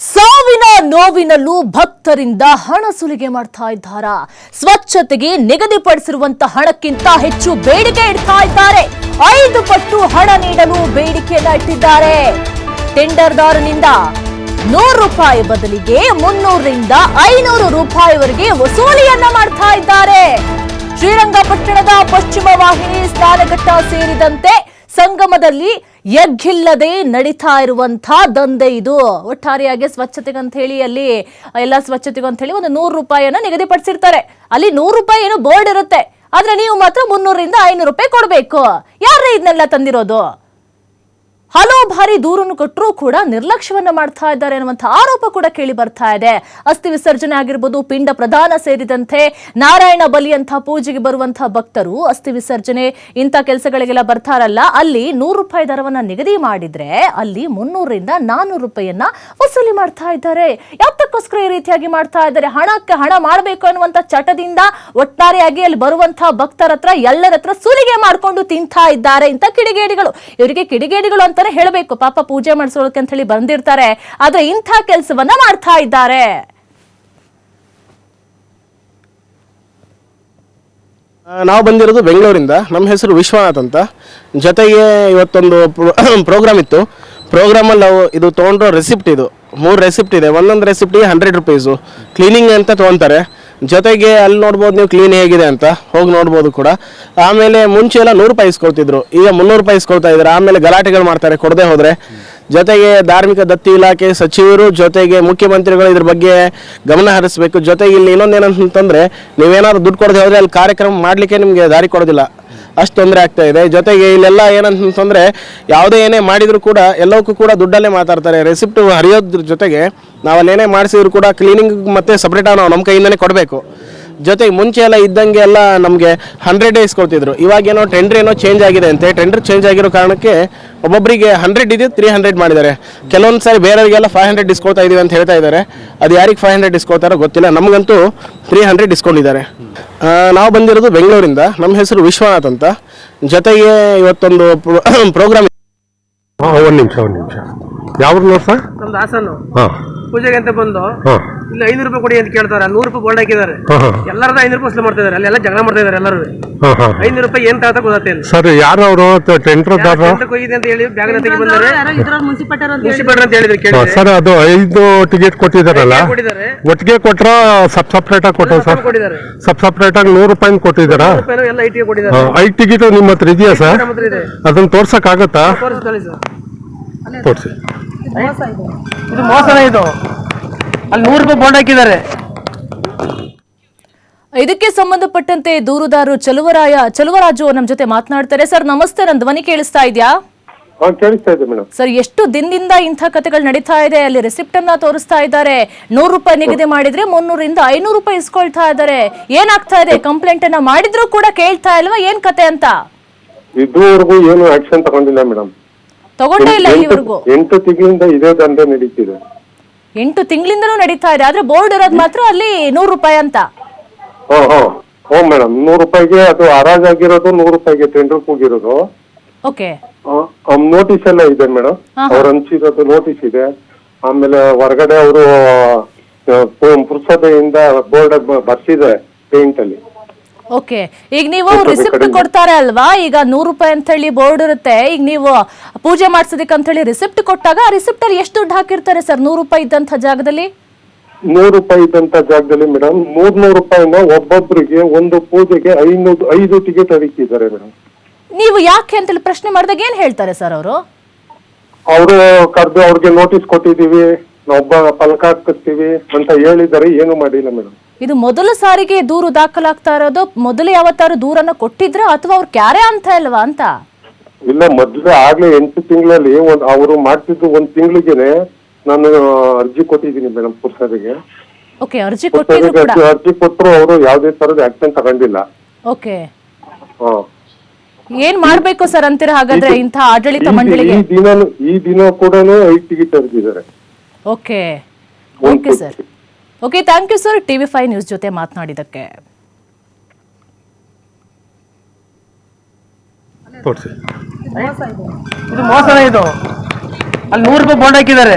ಸಾವಿನ ನೋವಿನಲ್ಲೂ ಭಕ್ತರಿಂದ ಹಣ ಸುಲಿಗೆ ಮಾಡ್ತಾ ಇದ್ದಾರ? ಸ್ವಚ್ಛತೆಗೆ ನಿಗದಿಪಡಿಸಿರುವಂತ ಹಣಕ್ಕಿಂತ ಹೆಚ್ಚು ಬೇಡಿಕೆ ಇಡ್ತಾ ಇದ್ದಾರೆ. ಐದು ಪಟ್ಟು ಹಣ ನೀಡಲು ಬೇಡಿಕೆಯನ್ನ ಇಟ್ಟಿದ್ದಾರೆ. ಟೆಂಡರ್ದಾರನಿಂದ ನೂರು ರೂಪಾಯಿ ಬದಲಿಗೆ ಮುನ್ನೂರರಿಂದ ಐನೂರು ರೂಪಾಯಿವರೆಗೆ ವಸೂಲಿಯನ್ನ ಮಾಡ್ತಾ ಇದ್ದಾರೆ. ಶ್ರೀರಂಗಪಟ್ಟಣದ ಪಶ್ಚಿಮ ವಾಹಿನಿ, ಸ್ನಾನಘಟ್ಟ ಸೇರಿದಂತೆ ಸಂಗಮದಲ್ಲಿ ಎಗ್ಗಿಲ್ಲದೆ ನಡೀತಾ ಇರುವಂತಹ ದಂಧೆ ಇದು. ಒಟ್ಟಾರೆಯಾಗಿ ಸ್ವಚ್ಛತೆಗಂತ ಹೇಳಿ ಅಲ್ಲಿ, ಎಲ್ಲ ಸ್ವಚ್ಛತೆಗಂತ ಹೇಳಿ ಒಂದು ನೂರು ರೂಪಾಯಿಯನ್ನು ನಿಗದಿಪಡಿಸಿರ್ತಾರೆ. ಅಲ್ಲಿ ನೂರು ರೂಪಾಯಿ ಏನು ಬೋರ್ಡ್ ಇರುತ್ತೆ. ಆದ್ರೆ ನೀವು ಮಾತ್ರ ಮುನ್ನೂರರಿಂದ ಐನೂರು ರೂಪಾಯಿ ಕೊಡಬೇಕು. ಯಾರೇ ಇದನ್ನೆಲ್ಲ ತಂದಿರೋದು? ಹಲವು ಬಾರಿ ದೂರನ್ನು ಕೊಟ್ಟರೂ ಕೂಡ ನಿರ್ಲಕ್ಷ್ಯವನ್ನ ಮಾಡ್ತಾ ಇದ್ದಾರೆ ಅನ್ನುವಂಥ ಆರೋಪ ಕೂಡ ಕೇಳಿ ಬರ್ತಾ ಇದೆ. ಅಸ್ಥಿ ವಿಸರ್ಜನೆ ಆಗಿರ್ಬೋದು, ಪಿಂಡ ಪ್ರಧಾನ ಸೇರಿದಂತೆ ನಾರಾಯಣ ಬಲಿ ಅಂತ ಪೂಜೆಗೆ ಬರುವಂತಹ ಭಕ್ತರು ಅಸ್ಥಿ ವಿಸರ್ಜನೆ ಇಂಥ ಕೆಲಸಗಳಿಗೆಲ್ಲ ಬರ್ತಾರಲ್ಲ, ಅಲ್ಲಿ ನೂರು ರೂಪಾಯಿ ದರವನ್ನ ನಿಗದಿ ಮಾಡಿದ್ರೆ ಅಲ್ಲಿ ಮುನ್ನೂರರಿಂದ ನಾನ್ನೂರು ರೂಪಾಯಿಯನ್ನ ವಸೂಲಿ ಮಾಡ್ತಾ ಇದ್ದಾರೆ. ಯಾತಕ್ಕೋಸ್ಕರ ಈ ರೀತಿಯಾಗಿ ಮಾಡ್ತಾ ಇದ್ದಾರೆ. ಹಣಕ್ಕೆ ಹಣ ಮಾಡಬೇಕು ಅನ್ನುವಂಥ ಚಟದಿಂದ ಒಟ್ಟಾರೆಯಾಗಿ ಅಲ್ಲಿ ಬರುವಂತಹ ಭಕ್ತರ ಹತ್ರ, ಎಲ್ಲರ ಹತ್ರ ಸುಲಿಗೆ ಮಾಡ್ಕೊಂಡು ತಿಂತಾ ಇದ್ದಾರೆ ಇಂಥ ಕಿಡಿಗೇಡಿಗಳು. ಇವರಿಗೆ ಕಿಡಿಗೇಡಿಗಳು ಅಂತಾನೆ ಹೇಳಬೇಕು. ಪಾಪ ಪೂಜೆ ಮಾಡಿಸೋಕೆ ಅಂತ ಹೇಳಿ ಬಂದಿರ್ತಾರೆ. ಆದ್ರೆ ಇಂಥ ಕೆಲಸವನ್ನ ಮಾಡ್ತಾ ಇದ್ದಾರೆ. ನಾವು ಬಂದಿರೋದು ಬೆಂಗಳೂರಿಂದ. ನಮ್ಮ ಹೆಸರು ವಿಶ್ವನಾಥ್ ಅಂತ. ಜೊತೆಗೆ ಇವತ್ತೊಂದು ಪ್ರೋಗ್ರಾಮ್ ಇತ್ತು. ಪ್ರೋಗ್ರಾಮಲ್ಲಿ ನಾವು ಇದು ತೊಗೊಂಡ್ರೋ ರೆಸಿಪ್ಟ್ ಇದು. ಮೂರು ರೆಸಿಪ್ಟ್ ಇದೆ. ಒಂದೊಂದು ರೆಸಿಪ್ಟಿಗೆ ಹಂಡ್ರೆಡ್ ರುಪೀಸು ಕ್ಲೀನಿಂಗ್ ಅಂತ ತೊಗೊತಾರೆ. ಜೊತೆಗೆ ಅಲ್ಲಿ ನೋಡ್ಬೋದು ನೀವು ಕ್ಲೀನ್ ಹೇಗಿದೆ ಅಂತ. ಹೋಗಿ ನೋಡ್ಬೋದು ಕೂಡ. ಆಮೇಲೆ ಮುಂಚೆ ಎಲ್ಲ ನೂರು ರೂಪಾಯಿ ಇಸ್ಕೊಳ್ತಿದ್ರು. ಈಗ ಮುನ್ನೂರು ರೂಪಾಯಿ ಇಸ್ಕೊಳ್ತಾ ಇದ್ದಾರೆ ಆಮೇಲೆ ಗಲಾಟೆಗಳು ಮಾಡ್ತಾರೆ ಕೊಡದೆ ಹೋದರೆ. ಜೊತೆಗೆ ಧಾರ್ಮಿಕ ದತ್ತಿ ಇಲಾಖೆ ಸಚಿವರು, ಜೊತೆಗೆ ಮುಖ್ಯಮಂತ್ರಿಗಳು ಇದ್ರ ಬಗ್ಗೆ ಗಮನ ಹರಿಸಬೇಕು. ಜೊತೆಗೆ ಇಲ್ಲಿ ಇನ್ನೊಂದೇನಂತಂದ್ರೆ, ನೀವೇನಾದ್ರು ದುಡ್ಡು ಕೊಡದೆ ಹೋದರೆ ಅಲ್ಲಿ ಕಾರ್ಯಕ್ರಮ ಮಾಡಲಿಕ್ಕೆ ನಿಮಗೆ ದಾರಿ ಕೊಡೋದಿಲ್ಲ. ಅಷ್ಟು ತೊಂದರೆ ಆಗ್ತಾ ಇದೆ. ಜೊತೆಗೆ ಇಲ್ಲೆಲ್ಲ ಏನಂತಂದ್ರೆ ಯಾವುದೇ ಏನೇ ಮಾಡಿದರೂ ಕೂಡ ಎಲ್ಲವಕ್ಕೂ ಕೂಡ ದುಡ್ಡಲ್ಲೇ ಮಾತಾಡ್ತಾರೆ. ರೆಸಿಪ್ಟ್ ಹರಿಯೋದ್ರ ಜೊತೆಗೆ ನಾವು ಏನೇ ಮಾಡಿಸಿದ್ರು ಕೂಡ ಕ್ಲೀನಿಂಗ್ ಮತ್ತೆ ಸಪ್ರೇಟ್ ನಾವು ನಮ್ಮ ಕೈಯಿಂದನೇ ಕೊಡಬೇಕು. ಜೊತೆಗೆ ಮುಂಚೆ ಎಲ್ಲ ಇದ್ದಂಗೆ ಎಲ್ಲ ನಮಗೆ ಹಂಡ್ರೆಡ್ ಡೇಸ್ ಕೊಡ್ತಿದ್ರು. ಇವಾಗ ಏನೋ ಟೆಂಡರ್ ಏನೋ ಚೇಂಜ್ ಆಗಿದೆ ಅಂತೆ. ಟೆಂಡರ್ ಚೇಂಜ್ ಆಗಿರೋ ಕಾರಣಕ್ಕೆ ಒಬ್ಬೊಬ್ಬರಿಗೆ ಹಂಡ್ರೆಡ್ ಇದೆ ತ್ರೀ ಹಂಡ್ರೆಡ್ ಮಾಡಿದ್ದಾರೆ. ಕೆಲವೊಂದು ಸಾರಿ ಬೇರೆಯವರಿಗೆಲ್ಲ ಫೈವ್ ಹಂಡ್ರೆಡ್ ಡಿಸ್ಕೊಳ್ತಾ ಇದೀವಿ ಅಂತ ಹೇಳ್ತಾ ಇದ್ದಾರೆ. ಅದು ಯಾರಿಗೆ ಫೈವ್ ಹಂಡ್ರೆಡ್ ಡಿಸ್ಕೊಳ್ತಾರೋ ಗೊತ್ತಿಲ್ಲ. ನಮಗಂತೂ ತ್ರೀ ಹಂಡ್ರೆಡ್ ಡಿಸ್ಕೊಂಡಿದ್ದಾರೆ ನಾವು ಬಂದಿರೋದು ಬೆಂಗಳೂರಿಂದ. ನಮ್ಮ ಹೆಸರು ವಿಶ್ವನಾಥ್ ಅಂತ. ಜೊತೆಗೆ ಇವತ್ತೊಂದು ಪ್ರೋಗ್ರಾಮ್ ಹಾಂ ಒಂದು ನಿಮಿಷ ಒಂದು ನಿಮಿಷ. ಯಾವ ನೋಡಿ ಸರ್? ನಮ್ದು ಹಾಸನ್ನು ಹಾಂ. ಪೂಜೆಗೆ ಅಂತ ಬಂದು. ಹಾಂ. ಇಲ್ಲಿ ಐನೂರು ರೂಪಾಯಿ ಕೊಡಿ ಅಂತ ಕೇಳ್ತಾರೆ. ನೂರು ರೂಪಾಯಿ ಬೋರ್ಡ್ ಹಾಕಿದ್ದಾರೆ. ಎಲ್ಲರದ ಐನೂರು ರೂಪಾಯಿ ವಸೂಲು ಮಾಡ್ತಾ ಇದಾರೆ ಅಲ್ಲೆಲ್ಲ ಜಗಳ ಮಾಡ್ತಾ ಇದಾರೆ ಎಲ್ಲರೂ. ಐನೂರು ರೂಪಾಯಿ ಏನ್ ತಾತ ಗೊತ್ತಿಲ್ಲ ಸರ್ ಯಾರು ಅವರು? ಟೆಂಟ್ರದಾರ ಹೋಗಿದೆ ಅಂತ ಹೇಳಿ ಬ್ಯಾಗ್ ತೆಗಿ ಬಂದಾರೆ ಮುನ್ಸಿಪಾಲ್ಟರ್ ಅಂತ ಹೇಳಿದ್ರು. ಕೇಳಿ ಸರ್ ಅದು ಐದು ಟಿಕೆಟ್ ಕೊಟ್ಟಿದಾರಲ್ಲ ಒಟ್ಟಿಗೆ ಕೊಟ್ರ ಸಬ್ ಸಪ್ರೇಟ್ ಆಗಿ ಕೊಟ್ಟ ಸರ್ ಕೊಟ್ಟಿದ್ದಾರೆ. ಸಬ್ ಸಪ್ರೇಟ್ ಆಗಿ ನೂರು ರೂಪಾಯಿ ಕೊಟ್ಟಿದಾರ ಐದು ಟಿಕೆಟ್ ನಿಮ್ಮ ಹತ್ರ ಇದೆಯಾ ಸರ್? ಅದನ್ನ ತೋರ್ಸಕ್ ಆಗತ್ತಾ ತೋರಿಸಿ ಇದು ಮೋಸನ ಇದು. ಅಲ್ಲಿ ನೂರು ರೂಪಾಯಿ ಬಾಂಡ್ ಹಾಕಿದ್ದಾರೆ. ಇದಕ್ಕೆ ಸಂಬಂಧಪಟ್ಟಂತೆ ದೂರುದಾರರು ಚಲುವರಾಯ ಚಲುವರಾಜು ನಮ್ಮ ಜೊತೆ ಮಾತನಾಡ್ತಾರೆ. ಸರ್ ನಮಸ್ತೆ ನನ್ನ ಧ್ವನಿ ಕೇಳಿಸ್ತಾ ಇದೆಯಾ? ಹಾ ಕೇಳಿಸ್ತಾ ಇದೆ ಮೇಡಮ್ ಸರ್ ಎಷ್ಟು ದಿನದಿಂದ ಇಂಥ ಕಥೆಗಳು ನಡೀತಾ ಇದೆ? ಅಲ್ಲಿ ರೆಸಿಪ್ಟ್ ಅನ್ನ ತೋರಿಸ್ತಾ ಇದ್ದಾರೆ. ನೂರು ರೂಪಾಯಿ ನಿಗದಿ ಮಾಡಿದ್ರೆ ಮುನ್ನೂರಿಂದ ಐನೂರು ರೂಪಾಯಿ ಇಸ್ಕೊಳ್ತಾ ಇದ್ದಾರೆ. ಏನಾಗ್ತಾ ಇದೆ? ಕಂಪ್ಲೇಂಟ್ ಅನ್ನ ಮಾಡಿದ್ರು ಕೂಡ ಕೇಳ್ತಾ ಇಲ್ವಾ? ಏನ್ ಕತೆ ಅಂತ? ಇದುವರೆಗೂ ಏನು ಆಕ್ಷನ್ ತಗೊಂಡಿಲ್ಲ ಮೇಡಮ್ ತಗೊಂಡೇ ಇಲ್ಲ ಇಲ್ಲಿವರೆಗೂ. ಎಂಟು ತಿಂಗಳಿಂದ ಇದೇ ದಂಧೆ ನಡೀತಿದೆ. ಎಂಟು ತಿಂಗಳಿಂದನೂ ನಡೀತಾ ಇದೆ. ಆದ್ರೆ ಬೋರ್ಡ್ ಇರೋದು ಮಾತ್ರ ಅಲ್ಲಿ ನೂರು ರೂಪಾಯಿ ಅಂತ. ಹಾ ಹಾ. ಹ್ಞೂ ಮೇಡಮ್ ನೂರು ರೂಪಾಯಿಗೆ ಅದು ಹರಾಜಾಗಿರೋದು ನೂರು ರೂಪಾಯಿಗೆ ಟೆಂಡರ್ ಹೋಗಿರೋದು ಓಕೆ. ನೋಟಿಸ್ ಎಲ್ಲ ಇದೆ ಮೇಡಮ್ ಅವ್ರು ಹಂಚಿರೋದು ನೋಟಿಸ್ ಇದೆ. ಆಮೇಲೆ ಹೊರಗಡೆ ಅವರು ಪುರಸಭೆಯಿಂದ ಬೋರ್ಡ್ ಬರ್ಸಿದೆ ಪೇಂಟ್ ಅಲ್ಲಿ. ಓಕೆ. ಈಗ ನೀವು ರಿಸಿಪ್ಟ್ ಕೊಡ್ತಾರೆ ಅಲ್ವಾ? ಈಗ ನೂರು ರೂಪಾಯಿ ಅಂತ ಹೇಳಿ ಬೋರ್ಡ್ ಇರುತ್ತೆ. ಈಗ ನೀವು ಪೂಜೆ ಮಾಡಿಸೋದಕ್ಕೆ ಅಂತ ಹೇಳಿ ರಿಸಿಪ್ಟ್ ಕೊಟ್ಟಾಗ ಆ ರಿಸಿಪ್ಟ್ ಅಲ್ಲಿ ಎಷ್ಟು ದುಡ್ಡು ಹಾಕಿರ್ತಾರೆ ಸರ್? ನೂರು ರೂಪಾಯಿ ಇದ್ದಂತ ಜಾಗದಲ್ಲಿ? ನೂರು ರೂಪಾಯಿ ಇದ್ದಂತ ಜಾಗದಲ್ಲಿ ಮೇಡಮ್ ಮೂರ್ನೂರು ರೂಪಾಯಿನ ಒಬ್ಬೊಬ್ಬರಿಗೆ ಒಂದು ಪೂಜೆಗೆ ಐನೂರು ಐದು ಟಿಕೆಟ್ ಅಡಿಕಿದ್ದಾರೆ ಮೇಡಮ್ ನೀವು ಯಾಕೆ ಅಂತೇಳಿ ಪ್ರಶ್ನೆ ಮಾಡಿದಾಗ ಏನ್ ಹೇಳ್ತಾರೆ ಸರ್ ಅವರು? ಅವರು ಕರೆದು ಅವ್ರಿಗೆ ನೋಟಿಸ್ ಕೊಟ್ಟಿದೀವಿ ಒಬ್ಬ ಫಲಕ ಹಾಕ್ತೀವಿ ಅಂತ ಹೇಳಿದರೆ ಏನು ಮಾಡಿಲ್ಲ ಮೇಡಮ್. ಇದು ಮೊದಲ ಸಾರಿಗೆ ದೂರು ದಾಖಲಾಗ್ತಾ ಇರೋದು ಮೊದಲು ಯಾವತ್ತಾರು ದೂರನ್ನ ಕೊಟ್ಟಿದ್ರ ಅಥವಾ ಅವ್ರು ಕ್ಯಾರೆ ಅಂತ ಇಲ್ವಾ ಅಂತ? ಇಲ್ಲ ಮೊದ್ಲು ಆಗ್ಲೇ ಎಂಟು ತಿಂಗಳಲ್ಲಿ ಒಂದ್ ಅವರು ಮಾಡ್ತಿದ್ದು ಒಂದ್ ತಿಂಗಳಿಗೆನೆ ನಾನು ಅರ್ಜಿ ಕೊಟ್ಟಿದ್ದೀನಿ ಮೇಡಮ್ ಪುರ್ಸರಿಗೆ ಓಕೆ ಅರ್ಜಿ ಕೊಟ್ಟಿದ್ರು ಕೂಡ. ಅರ್ಜಿ ಕೊಟ್ಟರು ಅವರು ಯಾವುದೇ ತರದ ಆಕ್ಷನ್ ತಗೊಂಡಿಲ್ಲ. ಓಕೆ ಹಾ. ಏನ್ ಮಾಡ್ಬೇಕು ಸರ್ ಅಂತೀರಾ ಹಾಗಾದ್ರೆ ಇಂಥ ಆಡಳಿತ ಈ- ಮಂಡಳಿಗೆ? ಈ ದಿನ ಈ ದಿನ ಕೂಡ ಐದು ticket ಅರ್ಜಿದ್ದಾರೆ okay. Okay sir. Okay thank you sir TV five news ಜೊತೆ ಮಾತನಾಡಿದಕ್ಕೆ ತೋರಿಸಿ ಇದು ಮೋಸನೇ ಇದು. ಅಲ್ಲಿ ನೂರು ರೂಪಾಯಿ ಬಾಂಡ್ ಹಾಕಿದ್ದಾರೆ.